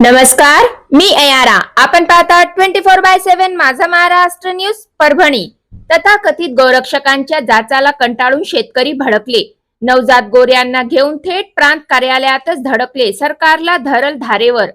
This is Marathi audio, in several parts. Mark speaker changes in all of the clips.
Speaker 1: नमस्कार मी अयारा. आपण पाहता ट्वेंटी फोर बाय सेव्हन माझा महाराष्ट्र न्यूज परभणी. तथाकथित गोरक्षकांच्या जाचाला कंटाळून शेतकरी भडकले. नवजात गोऱ्यांना घेऊन थेट प्रांत कार्यालयातच धडकले. सरकारला धरल धारेवर.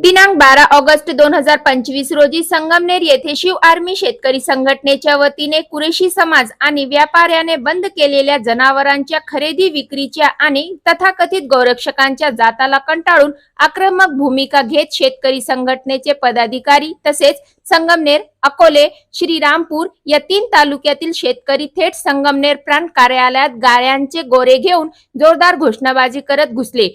Speaker 1: दिनांक बारा ऑगस्ट दोन हजार पंचवीस रोजी संगमनेर येथे शिव आर्मी शेतकरी संघटनेच्या वतीने कुरेशी समाज आणि व्यापाऱ्याने बंद केलेल्या जनावरांच्या खरेदी विक्रीच्या आणि तथाकथित गोरक्षकांच्या जाताला कंटाळून आक्रमक भूमिका घेत शेतकरी संघटनेचे पदाधिकारी तसेच संगमनेर अकोले श्रीरामपूर या तीन तालुक्यातील शेतकरी थेट संगमनेर प्रांत कार्यालयात गाळ्यांचे गोरे घेऊन जोरदार घोषणाबाजी करत घुसले.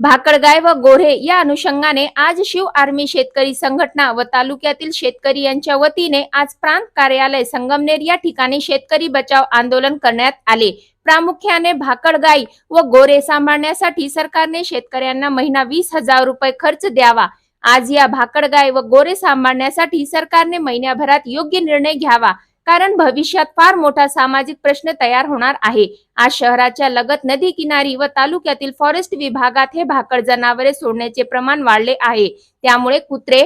Speaker 1: भाकडगाय व गोरे या अनुषंगाने आज शिव आर्मी शेतकरी संघटना व तालुक्यातील शेतकरी यांच्या वतीने आज प्रांत कार्यालय संगमनेर या ठिकाणी शेतकरी बचाव आंदोलन करण्यात आले. प्रामुख्याने भाकडगाई व गोरे सांभाळण्यासाठी सरकारने शेतकऱ्यांना महिना वीस हजार रुपये खर्च द्यावा. आज या भाकडगाय व गोरे सांभाळण्यासाठी सरकारने महिन्याभरात योग्य निर्णय घ्यावा. कारण भविष्यात फार मोठा सामाजिक प्रश्न तयार होणार आहे. आज शहराच्या लगत नदी किनारी व तालुक्यातील फॉरेस्ट विभागात हे भाकड जनावरे सोडण्याचे प्रमाण वाढले आहे. त्यामुळे कुत्रे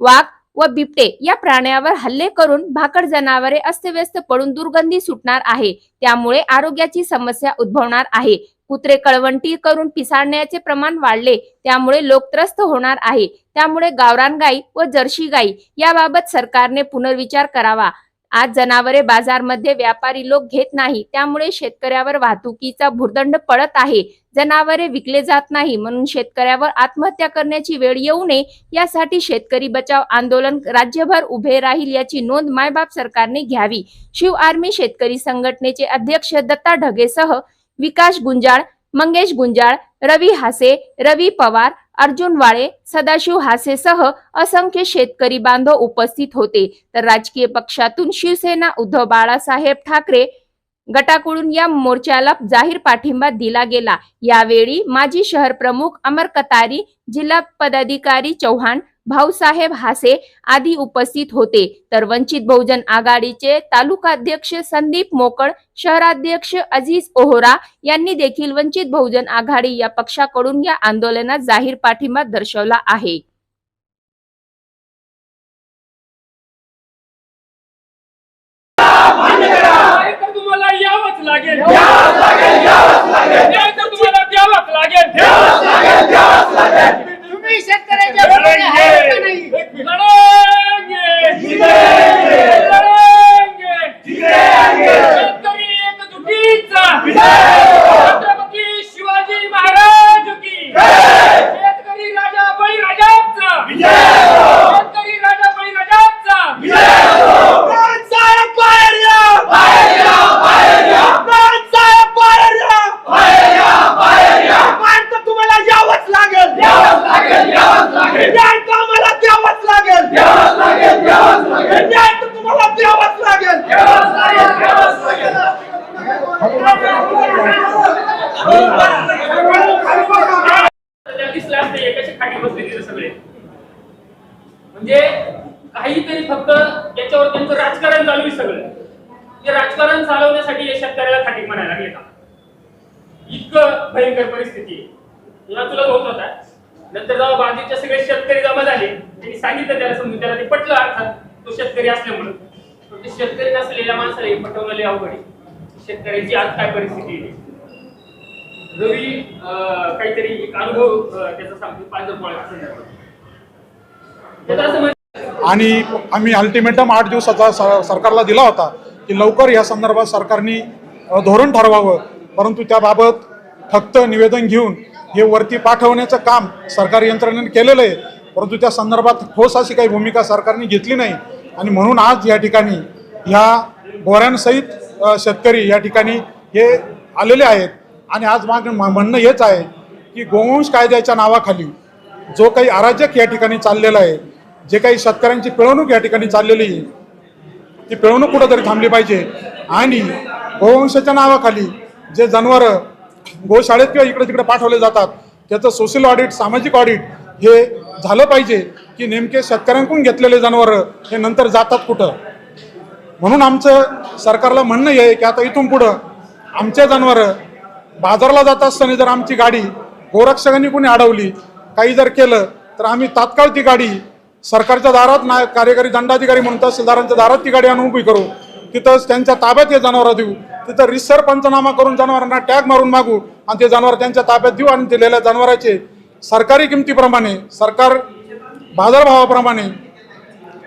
Speaker 1: वाघ व बिबटे या प्राण्यावर हल्ले करून भाकड जनावरे अस्तव्यस्त पडून दुर्गंधी सुटणार आहे. त्यामुळे आरोग्याची समस्या उद्भवणार आहे. कुत्रे कळवंटी करून पिसाळण्याचे प्रमाण वाढले. त्यामुळे लोक त्रस्त होणार आहे. त्यामुळे गावरान गाई व जर्सी गाई याबाबत सरकारने पुनर्विचार करावा. आज जनावरे बाजारमध्ये व्यापारी लोक घेत नाही त्यामुळे शेतकऱ्यावर वाहतुकीचा भुर्दंड पडत आहे. जनावरे विकले जात नाही म्हणून शेतकऱ्यावर आत्महत्या करण्याची वेळ येऊ नये यासाठी शेतकरी बचाव आंदोलन राज्यभर उभे राहील याची नोंद मायबाप सरकारने घ्यावी. शिव आर्मी शेतकरी संघटनेचे अध्यक्ष दत्ता ढगेसह विकास गुंजाळ मंगेश गुंजाळ रवी हासे रवी पवार अर्जुन वाळे सदाशिव हासेसह असंख्य शेतकरी बांधव उपस्थित होते. तर राजकीय पक्षातून शिवसेना उद्धव बाळासाहेब ठाकरे गटाकडून या मोर्चाला जाहीर पाठिंबा दिला गेला. यावेळी माजी शहर प्रमुख अमर कतारी जिल्हा पदाधिकारी चौहान भाऊसाहेब हासे आदी उपस्थित होते. तर वंचित बहुजन आघाडीचे तालुकाध्यक्ष संदीप मोकळ शहराध्यक्ष अजीज ओहोरा यांनी देखील वंचित बहुजन आघाडी या पक्षाकडून या आंदोलनात जाहीर पाठिंबा दर्शवला आहे.
Speaker 2: लागेल. न्याय तर तुम्हाला द्यावाच लागेल
Speaker 3: तुम्ही शेतकऱ्याच्या बरोबर आहे का नाही
Speaker 2: लढेंगे. लढेंगे. शेतकरी एकजुटीचा छत्रपती शिवाजी महाराज की शेतकरी राजा बळीराजाचा शेतकरी राजा बळीराजाचा
Speaker 3: साहेब बाहेर या साहेब बाहेर या मान तर तुम्हाला यावंच लागेल न्याय तर आम्हाला द्यावंच लागेल न्याय तर तुम्हाला द्यावंच लागेल
Speaker 2: त्या दिसल्या असते एकाच्या खाली बसले तिथे सगळे म्हणजे काहीतरी फक्त याच्यावर त्यांचं राजकारण चालू आहे सगळं ते राजकारण चालवण्यासाठी या शेतकऱ्याला खाटी म्हणायला लागले का इतकं भयंकर परिस्थिती आहे तुला तुला होत होता नंतर जेव्हा बाजूचे सगळे शेतकरी जमा झाले त्यांनी सांगितलं त्याला समजून त्याला ते पटलं अर्थात तो शेतकरी असल्यामुळे पण ते शेतकरी नसलेल्या माणसाला हे पटवलं लय अवघड आहे शेतकऱ्याची आज काय परिस्थिती रवी काहीतरी एक अनुभव त्याचा सांगतो पांढर म्हणजे
Speaker 4: आणि आम्ही अल्टिमेटम आठ दिवसाचा स- सरकारला दिला होता की लवकर या संदर्भात सरकारने धोरण ठरवावं. परंतु त्याबाबत फक्त निवेदन घेऊन हे वरती पाठवण्याचं काम सरकारी यंत्रणेने केलेलं आहे. परंतु त्या संदर्भात ठोस अशी काही भूमिका सरकारने घेतली नाही. आणि म्हणून आज या ठिकाणी ह्या गोऱ्यांसहित शेतकरी या ठिकाणी हे आलेले आहेत. आणि आज माग म्हणणं हेच आहे की गोवंश कायद्याच्या नावाखाली जो काही अराजक या ठिकाणी चाललेला आहे जे काही शेतकऱ्यांची पिळवणूक या ठिकाणी चाललेली आहे ती पिळवणूक कुठंतरी थांबली पाहिजे. आणि गोवंशाच्या नावाखाली जे जनावरं गोशाळेत किंवा इकडे तिकडे पाठवले जातात त्याचं सोशल ऑडिट सामाजिक ऑडिट हे झालं पाहिजे की नेमके शेतकऱ्यांकडून घेतलेले जनावरं हे नंतर जातात कुठं? म्हणून आमचं सरकारला म्हणणं हे आहे की आता इथून पुढं आमच्या जनावरं बाजारला जात असताना जर आमची गाडी गोरक्षकांनी कोणी अडवली काही जर केलं तर आम्ही तात्काळ ती गाडी सरकारच्या दारात ना कार्यकारी दंडाधिकारी म्हणून तहसीलदारांच्या दारात ती गाडी आणून उभी करू. तिथंच त्यांच्या ताब्यात हे जनावरं देऊ. तिथं रिसर पंचनामा करून जनावरांना टॅग मारून मागू आणि ते जनावर त्यांच्या ताब्यात देऊ आणि दिलेल्या जनावराचे सरकारी किमतीप्रमाणे सरकार बाजारभावाप्रमाणे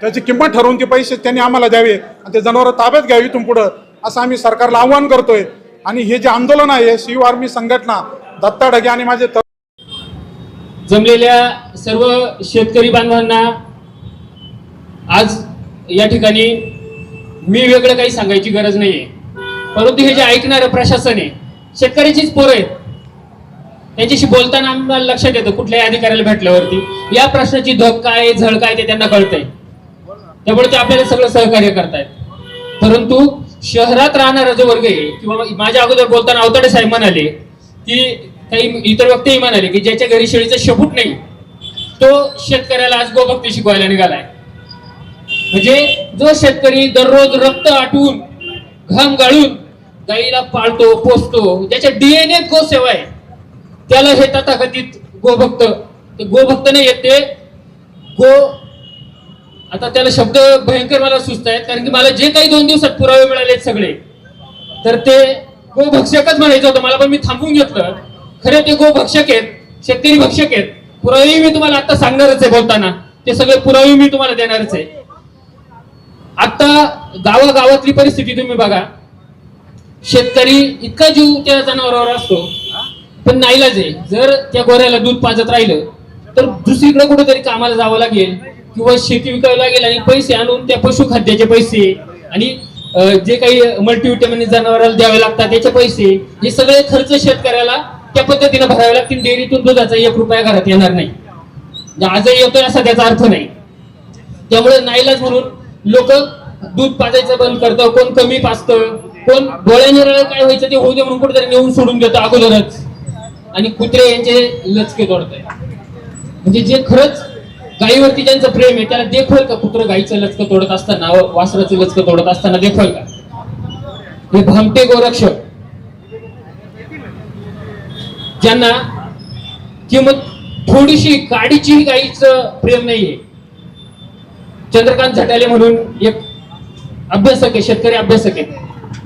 Speaker 4: त्याची किंमत ठरवून ते पैसे त्यांनी आम्हाला द्यावे आणि ते जनावरं ताब्यात घ्यावी इथून पुढं. असं आम्ही सरकारला आव्हान करतोय. आणि हे जे आंदोलन आहे शिव आर्मी संघटना दत्ता ढगे आणि माझे
Speaker 2: जमलेल्या सर्व शेतकरी बांधवांना आज या ठिकाणी मी वेगळं काही सांगायची गरज नाहीये. परंतु हे जे ऐकणारं प्रशासन आहे शेतकऱ्याचीच पोरं आहेत. त्यांच्याशी बोलताना आम्हाला लक्षात येतं कुठल्याही अधिकाऱ्याला भेटल्यावरती. या प्रश्नाची धग काय झळ काय ते त्यांना कळतंय. त्यामुळे ते आपल्याला सगळं सहकार्य करतायत. परंतु शहरात राहणारा जो वर्ग आहे किंवा माझ्या अगोदर बोलताना अवताडे साहेब म्हणाले की काही इतर व्यक्तीही म्हणाले की ज्याच्या घरी शेळीचं शपूट नाही तो शेतकऱ्याला आज गोभक्ती शिकवायला निघालाय. म्हणजे जो शेतकरी दररोज रक्त आटवून घाम गाळून गाईला पाळतो पोसतो ज्याच्या डीएनए गोसेवा आहे त्याला हे तथाकथित गोभक्त गोभक्त नाही येते गो आता त्याला शब्द भयंकर मला सुचत आहेत कारण की मला जे काही दोन दिवसात पुरावे मिळाले सगळे तर ते गोभक्षकच म्हणायचं होतं. मला पण मी थांबून घेतलं. खरे ते गोभक्षक आहेत शेतकरी भक्षक आहेत. पुरावे मी तुम्हाला आता सांगणारच आहे बोलताना. ते सगळे पुरावे मी तुम्हाला देणारच आहे. आता गावागावातली परिस्थिती तुम्ही बघा. शेतकरी इतका जीव त्या जनावरावर असतो पण नाईलाज आहे. जर त्या गोऱ्याला दूध पाजत राहिलं तर दुसरीकडे कुठेतरी कामाला जावं लागेल किंवा शेती विकावी लागेल आणि पैसे आणून त्या पशुखाद्याचे पैसे आणि जे काही मल्टिव्हिटॅमिन जनावराला द्यावे लागतात त्याचे पैसे हे सगळे खर्च शेतकऱ्याला त्या पद्धतीने भरावे लागतील. डेअरीतून दुधाचा एक रुपया घरात येणार नाही. म्हणजे आजही येतोय असा त्याचा अर्थ नाही. त्यामुळे नाईलाज म्हणून लोक दूध पाजायचं बंद करतं कोण कमी पाजतं कोण डोळ्याने काय व्हायचं ते होऊ दे म्हणून कुठेतरी नेऊन सोडून देतं अगोदरच. आणि कुत्रे यांचे लचके तोडत म्हणजे जे खरंच गायीवरती ज्यांचं प्रेम आहे त्याला देखोल का कुत्र गाईचं लचक तोडत असताना वासराचं लचक तोडत असताना देखोल का? हे भामटे गोरक्षक ज्यांना किंमत थोडीशी काडीची गाईचं प्रेम नाहीये. चंद्रकांत झटाले म्हणून एक अभ्यासक आहे शेतकरी अभ्यासक आहे.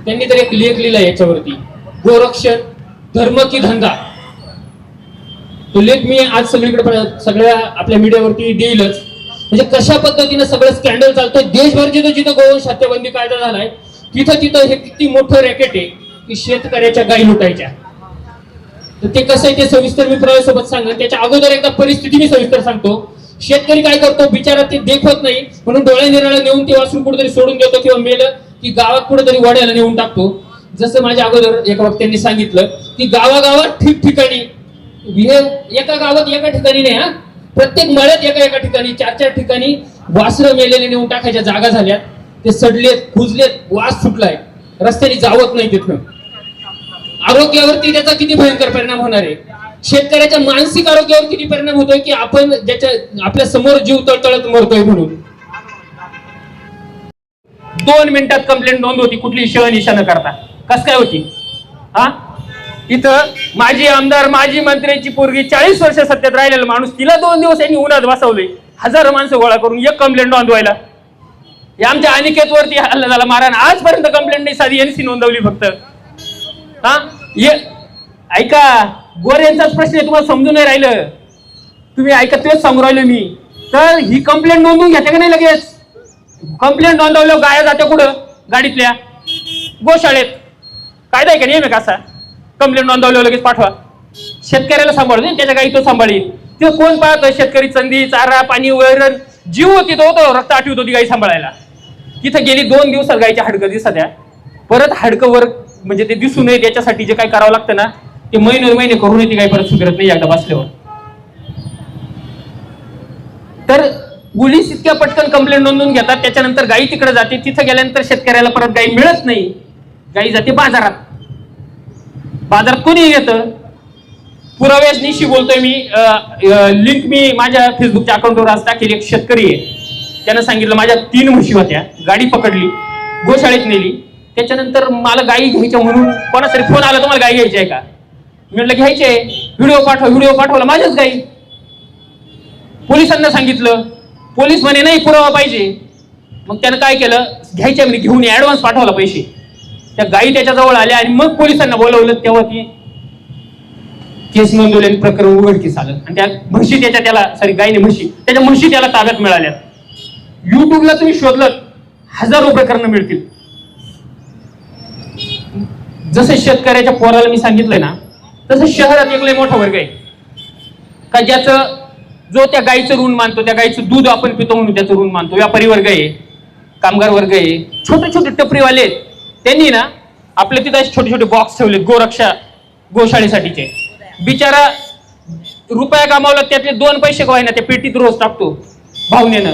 Speaker 2: त्यांनी तर एक लेख लिहिला याच्यावरती. गोरक्षण धर्म की धंदा. तो लेख मी आज सगळीकडे सगळ्या आपल्या मीडियावरती देईलच. म्हणजे कशा पद्धतीनं सगळं स्कॅन्डल चालतंय? देशभर जिथं जिथं गोवंश हत्याबंदी कायदा झालाय तिथं तिथं हे किती मोठं रॅकेट आहे की शेतकऱ्याच्या गाई लुटायच्या. तर ते कसं आहे ते सविस्तर मी प्रवासोबत सांगेन. त्याच्या अगोदर एकदा परिस्थिती मी सविस्तर सांगतो. शेतकरी काय करतो? बिचारा ते देखवत नाही. म्हणून डोळ्या निराळा नेऊन ते वाचून कुठेतरी सोडून देतो किंवा मेलं की गावात कुठेतरी वड्याला नेऊन टाकतो. जसं माझ्या अगोदर एका वक्त्यांनी सांगितलं की गावागावात ठिकठिकाणी हे एका गावात एका ठिकाणी नाही हा? प्रत्येक मळ्यात एका एका ठिकाणी चार चार ठिकाणी वासरं मेलेले नेऊन टाकायच्या जागा झाल्यात. ते सडलेत खुजलेत वास सुटलाय. रस्त्याने जावत नाही तिथनं. आरोग्यावरती त्याचा किती भयंकर परिणाम होणार आहे? शेतकऱ्याच्या मानसिक आरोग्यावर किती परिणाम होतोय की आपण ज्याच्या आपल्यासमोर जीव तळतळत मरतोय म्हणून? दोन मिनिटात कंप्लेंट नोंद होती कुठली शहनिशा न करता. कस काय होती? हा? इथं माजी आमदार माजी मंत्र्यांची पोरगी चाळीस वर्ष सत्तेत राहिलेला माणूस तिला दोन दिवस यांनी उन्हात बसवले हजारो माणसं गोळा करून एक कंप्लेंट नोंदवायला. हे आमच्या अनिकेतवरती हल्ला झाला. मारा आजपर्यंत कंप्लेंट नाही साधी एनसी नोंदवली फक्त. हा? ये ऐका गोऱ्यांचाच प्रश्न आहे तुम्हाला समजून नाही राहिलं. तुम्ही ऐका तेच सांगू राहिलो मी. तर ही कंप्लेंट नोंदवून घेते का नाही लगेच? कंप्लेंट नोंदवलं गाया जाते कुठं? गाडीतल्या? गोशाळेत. कायदा आहे का नियम आहे का असा? कंप्लेंट नोंदवल्यावर लगेच पाठवा. शेतकऱ्याला सांभाळून त्याच्या गाई तो सांभाळील तिथं कोण पाहतं शेतकरी चंदी चारा पाणी वैरण जीव होती तो होतो रक्त आठवत होती गाई सांभाळायला. तिथं गेली दोन दिवसात गायच्या हाडकं दिसत्या परत हाडकं वर म्हणजे ते दिसू नये त्याच्यासाठी जे काही करावं लागतं ना ते महिने महिने करून ती काही परत सुधरत नाही एकदा बसल्यावर. तर पोलीस इतक्या पटकन कंप्लेंट नोंदवून घेतात त्याच्यानंतर गाई तिकडे जाते तिथं गेल्यानंतर शेतकऱ्याला परत गाई मिळत नाही. गाई जाते बाजारात. बाजारात कोणी येतं? पुराव्यानिशी बोलतोय मी. लिंक मी माझ्या फेसबुकच्या अकाउंटवर आज टाकेल. एक शेतकरी आहे. त्यानं सांगितलं माझ्या तीन म्हशी होत्या. गाडी पकडली. गोशाळेत नेली. त्याच्यानंतर मला गाई घ्यायच्या म्हणून कोणासाठी फोन आला? तुम्हाला गाई घ्यायची आहे का? मी म्हटलं घ्यायची आहे. व्हिडिओ पाठवा. व्हिडिओ पाठवला. माझ्याच गाई. पोलिसांना सांगितलं. पोलीस म्हणे नाही पुरावा पाहिजे. मग त्यानं काय केलं? घ्यायच्या म्हणजे घेऊन ऍडव्हान्स पाठवला पैसे. त्या गायी त्याच्याजवळ आल्या आणि मग पोलिसांना बोलवलं तेव्हा ती केस नोंदवली प्रकरण उघडकीस आलं. आणि त्या म्हशी त्याच्या त्याला सॉरी गायीने म्हशी त्याच्या म्हशी त्याला ताब्यात मिळाल्या. युट्यूबला तुम्ही शोधलं हजारो प्रकरणं मिळतील. जसं शेतकऱ्याच्या पोराला मी सांगितलंय ना तसं शहरात एक लय मोठा वर्ग आहे. का ज्याचं जो त्या गायीचं ऋण मानतो त्या गाईचं दूध आपण पितो म्हणून त्याचं ऋण मानतो. व्यापारी वर्ग आहे कामगार वर्ग आहे छोटे छोटे टपरीवाले आहेत. त्यांनी ना आपले तिथे छोटे छोटे बॉक्स ठेवले गोरक्षा गोशाळेसाठीचे. बिचारा रुपया कमावला त्यातले दोन पैसे का ना त्या पेटीत रोज टाकतो भावनेनं.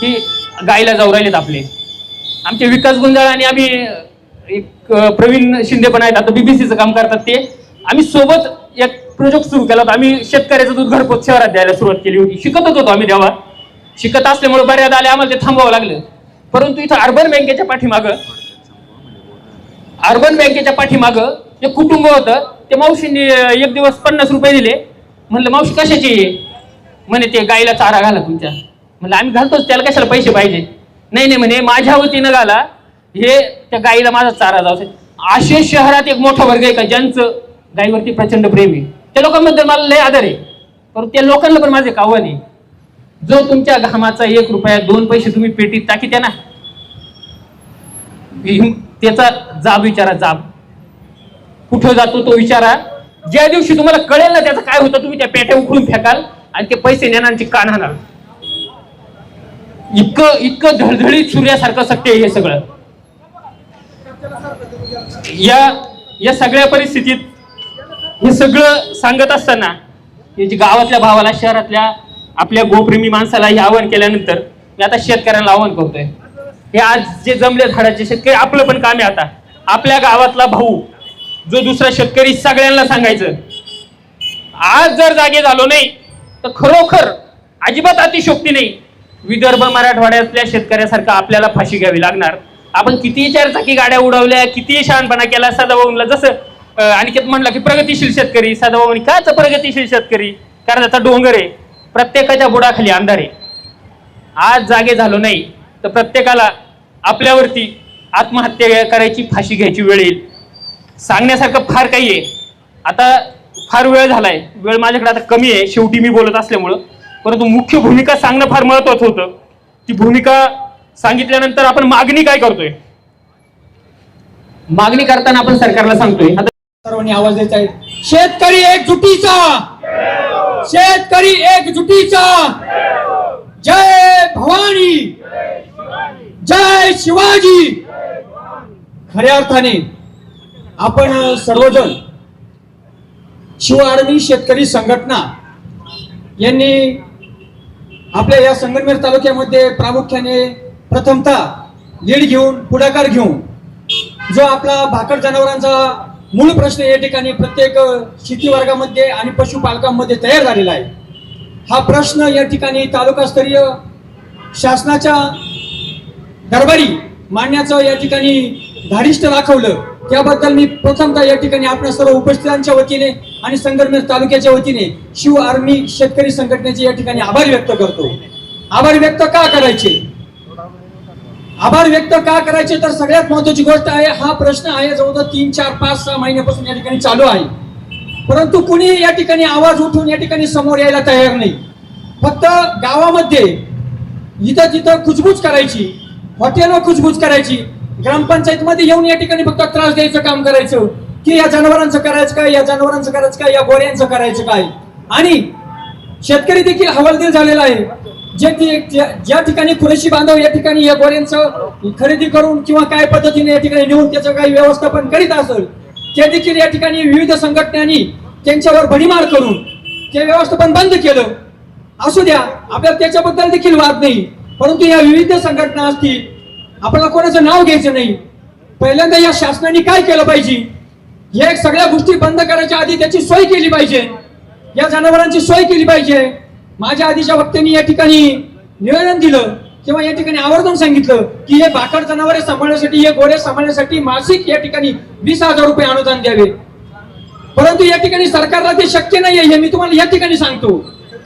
Speaker 2: की गायला जाऊ राहिलेत आपले. आमचे विकास गुंजाळ आणि आम्ही एक प्रवीण शिंदे पण आहेत आता बीबीसीचं काम करतात ते. आम्ही सोबत एक प्रोजेक्ट सुरू केला होता. आम्ही शेतकऱ्याचं दूध घरपोच शहरात द्यायला सुरुवात केली होती. शिकतच होतो आम्ही देवा शिकत असल्यामुळे बऱ्याच आले आम्हाला ते थांबवावं लागलं. परंतु इथं अर्बन बँकेच्या पाठीमागं अर्बन बँकेच्या पाठीमागं जे कुटुंब होतं ते मावशींनी एक दिवस पन्नास रुपये दिले. म्हणलं मावशी कशाची म्हणे ते गाईला चारा घाला तुमच्या. म्हणलं आम्ही घालतोच त्याला कशाला पैसे पाहिजे? नाही नाही म्हणे माझ्या वतीनं घाला हे त्या गाईला माझा चारा जाऊ असे शहरात एक मोठा वर्ग आहे का ज्यांचं गाईवरती प्रचंड प्रेम आहे. त्या लोकांबद्दल मला लय आदर आहे. परंतु त्या लोकांना पण माझे आव्हान आहे. जो तुमच्या घामाचा एक रुपया दोन पैसे तुम्ही पेटीत टाकी ना. त्याचा जाब विचारा जाब. कुठं जातो तो विचारा. ज्या दिवशी तुम्हाला कळेल ना त्याचं काय होतं तुम्ही त्या पेट्या उकळून फेकाल आणि ते पैसे नेणार कान हाणार इतकं इतकं धडधडीत सूर्यासारखं सत्य आहे हे सगळं. या या सगळ्या परिस्थितीत हे सगळं सांगत असताना गावातल्या भावाला शहरातल्या आपल्या गोप्रेमी माणसाला हे आवाहन केल्यानंतर मी आता शेतकऱ्यांना आवाहन करतोय. हे आज जे जमले झाडाचे शेतकरी आपलं पण काम आहे आता. आपल्या गावातला भाऊ जो दुसरा शेतकरी सगळ्यांना सांगायचं. आज जर जागे झालो नाही तर खरोखर अजिबात अतिशोक्ती नाही. विदर्भ मराठवाड्यातल्या शेतकऱ्यासारखं आपल्याला फाशी घ्यावी लागणार. आपण कितीही चारचाकी गाड्या उडवल्या कितीही शहाणपणा केला सदाभाऊला जसं अं, अनिकेत म्हणला की प्रगतिशील शेतकरी सदाभाऊ काच प्रगतिशील शेतकरी? कारण त्याचा डोंगर आहे. प्रत्येकाच्या बुडाखाली अंधार आहे. आज जागे झालो नाही तर प्रत्येकाला आपल्यावरती आत्महत्या करायची फाशी घ्यायची वेळ येईल. सांगण्यासारखं फार काही आहे. आता फार वेळ झालाय. वेळ माझ्याकडे आता कमी आहे. शेवटी मी बोलत असल्यामुळं. परंतु मुख्य भूमिका सांगणं फार महत्वाचं होतं. ती भूमिका सांगितल्यानंतर आपण मागणी काय करतोय? मागणी करताना आपण सरकारला सांगतोय. आता
Speaker 3: सर्वांनी आवाज द्यायचा आहे. शेतकरी एकजुटीचा! शेतकरी एकजुटीचा जय भवानी जय शिवाजी! खऱ्या अर्थाने आपण सर्वजण शिव आर्मी शेतकरी संघटना यांनी आपल्या या संगमनेर तालुक्यामध्ये प्रामुख्याने प्रथमतः लीड घेऊन पुढाकार घेऊन जो आपला भाकर जनावरांचा मूळ प्रश्न या ठिकाणी प्रत्येक शेती वर्गामध्ये आणि पशुपालकांमध्ये तयार झालेला आहे. हा प्रश्न या ठिकाणी तालुकास्तरीय शासनाच्या दरबारी मांडण्याचं या ठिकाणी धारिष्ट दाखवलं. त्याबद्दल मी प्रथमतः या ठिकाणी आपल्या सर्व उपस्थितांच्या वतीने आणि संगमेश तालुक्याच्या वतीने शिव आर्मी शेतकरी संघटनेचे या ठिकाणी आभार व्यक्त करतो. आभार व्यक्त का करायचे? आभार व्यक्त का करायचे? तर सगळ्यात महत्वाची गोष्ट आहे हा प्रश्न आहे जवळजवळ तीन चार पाच सहा महिन्यापासून या ठिकाणी चालू आहे. परंतु कुणी या ठिकाणी आवाज उठून या ठिकाणी समोर यायला तयार नाही. फक्त गावामध्ये इथं तिथं कुजबूज करायची हॉटेलवर खुजबुज करायची. ग्रामपंचायतमध्ये येऊन या ठिकाणी फक्त त्रास द्यायचं काम करायचं. की या जनावरांचं करायचं काय या जनावरांचं करायचं काय या गोऱ्यांचं करायचं काय? आणि शेतकरी देखील हवालदिल झालेला आहे. जे की ज्या ठिकाणी खुरेशी बांधव या ठिकाणी या गोऱ्यांचं खरेदी करून किंवा काय पद्धतीने या ठिकाणी नेऊन त्याचं काही व्यवस्थापन करीत असेल ते देखील या ठिकाणी विविध संघटनांनी त्यांच्यावर भडीमार करून ते व्यवस्थापन बंद केलं. असू द्या आपल्याला त्याच्याबद्दल देखील वाद नाही. परंतु या विविध संघटना असतील आपल्याला कोणाचं नाव घ्यायचं नाही. पहिल्यांदा या शासनाने काय केलं पाहिजे? या सगळ्या गोष्टी बंद करायच्या आधी त्याची सोय केली पाहिजे. या जनावरांची सोय केली पाहिजे. माझ्या आधीच्या वक्त्यांनी या ठिकाणी निवेदन दिलं किंवा या ठिकाणी आवर्जून सांगितलं की हे भाकड जनावरे सांभाळण्यासाठी हे गोरे सांभाळण्यासाठी मासिक या ठिकाणी वीस हजार रुपये अनुदान द्यावे. परंतु या ठिकाणी सरकारला ते शक्य नाहीये हे मी तुम्हाला या ठिकाणी सांगतो.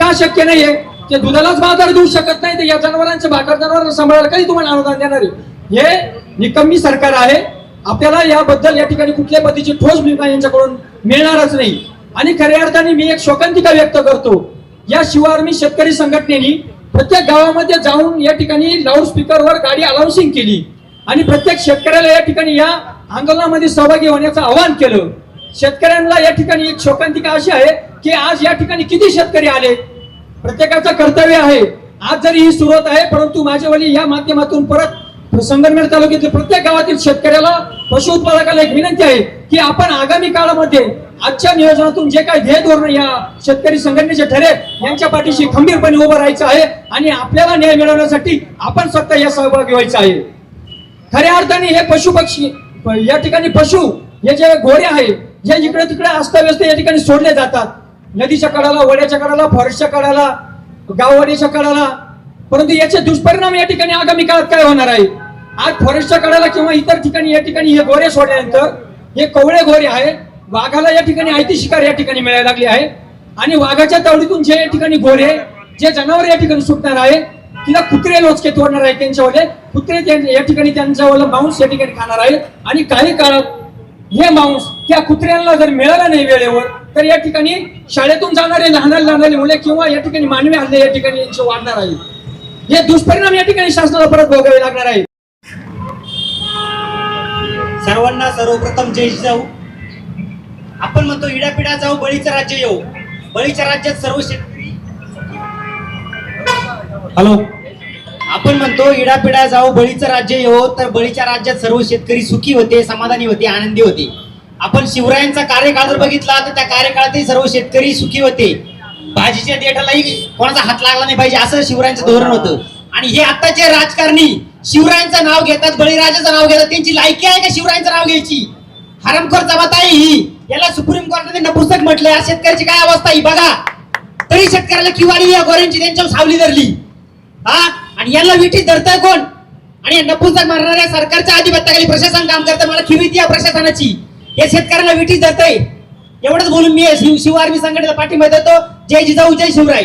Speaker 3: का शक्य नाहीये? ते दुधालाच बाजार देऊ शकत नाही तर या जनावरांचे भाकर जनावर सांभाळायला काही तुम्हाला अनुदान देणार आहे? हे निकम्मी सरकार आहे. आपल्याला याबद्दल या ठिकाणी कुठल्या पद्धतीची ठोस भूमिका यांच्याकडून मिळणारच नाही. आणि खऱ्या अर्थाने मी एक शोकांतिका व्यक्त करतो. या शिवारमी शेतकरी संघटनेनी प्रत्येक गावामध्ये जाऊन या ठिकाणी लाऊडस्पीकरवर गाडी अलाउन्सिंग केली. आणि प्रत्येक शेतकऱ्याला या ठिकाणी या आंदोलनामध्ये सहभागी होण्याचं आवाहन केलं. शेतकऱ्यांना या ठिकाणी एक शोकांतिका अशी आहे की आज या ठिकाणी किती शेतकरी आले? प्रत्येकाचं कर्तव्य आहे. आज जरी ही सुरुवात आहे परंतु माझ्यावरी या माध्यमातून परत संगमनेर तालुक्यातील प्रत्येक गावातील शेतकऱ्याला पशु उत्पादकाला एक विनंती आहे की आपण आगामी काळामध्ये आजच्या नियोजनातून जे काही ध्येय धोरण या शेतकरी संघटनेचे ठरेल यांच्या पाठीशी खंबीरपणे उभं राहायचं आहे आणि आपल्याला न्याय मिळवण्यासाठी आपण स्वतः या सहभागी व्हायचं आहे. खऱ्या अर्थाने हे पशु पक्षी या ठिकाणी पशु हे जे घोडे आहे जे इकडे तिकडे अस्ताव्यस्त या ठिकाणी सोडले जातात. नदीच्या कडाला वड्याच्या कडाला फॉरेस्टच्या कडाला गाववाडीच्या कडाला. परंतु याचे दुष्परिणाम या ठिकाणी आगामी काळात काय होणार आहे? आज फॉरेस्टच्या कडाला किंवा इतर ठिकाणी या ठिकाणी हे गोरे सोडल्यानंतर हे कवळे गोरे आहे. वाघाला या ठिकाणी आयती शिकार या ठिकाणी मिळायला लागली आहे. आणि वाघाच्या तावडीतून जे या ठिकाणी गोरे जे जनावर या ठिकाणी सुटणार आहे तिला कुत्रे लोचके तोडणार आहे त्यांच्यावाले कुत्रे या ठिकाणी त्यांच्यावाला मांस या ठिकाणी खाणार आहे आणि काही काळात हे मांस त्या कुत्र्यांना जर मिळाला नाही वेळेवर तर या ठिकाणी शाळेतून जाणारे लहान लहान मुले किंवा या ठिकाणी मानवी हल्ले या ठिकाणी यांचे वाढणार आहे. हे दुष्परिणाम या ठिकाणी शासनाला परत भोगावे लागणार आहे.
Speaker 5: सर्वांना सर्वप्रथम जय जाऊ आपण म्हणतो इडापिडा जाऊ बळीचं राज्य येऊ. बळीच्या राज्यात सर्व शेतकरी हॅलो. आपण म्हणतो इडापिडा जाऊ बळीचं राज्य येऊ तर बळीच्या राज्यात सर्व शेतकरी सुखी होते समाधानी होते आनंदी होते. आपण शिवरायांचा कार्यकाळ जर बघितला तर त्या कार्यकाळातही सर्व शेतकरी सुखी होते. भाजीच्या देठालाही कोणाचा हात लागला नाही पाहिजे असं शिवरायांचं धोरण होतं. आणि हे आताचे राजकारणी शिवरायांचं नाव घेतात बळीराजाचं नाव घेतात त्यांची लायकी आहे का शिवरायांचं नाव घ्यायची? हरमखोर जमात आहे ही. याला सुप्रीम कोर्टाने नपुस्तक म्हटलंय आज शेतकऱ्याची काय अवस्था ही बघा. तरी शेतकऱ्याला किवाडी या गोऱ्यांची त्यांच्यावर सावली धरली. हा? आणि यांना विठीत धरतंय कोण? आणि या मारणाऱ्या सरकारच्या आधिपत्याखाली प्रशासन काम करतं मला खिवीत या प्रशासनाची. हे शेतकऱ्याला विठीत आहे एवढंच बोलून मी शिव शिव आर्मी संघटनेला पाठिंबा देतो जय जिजाऊ जय शिवराय.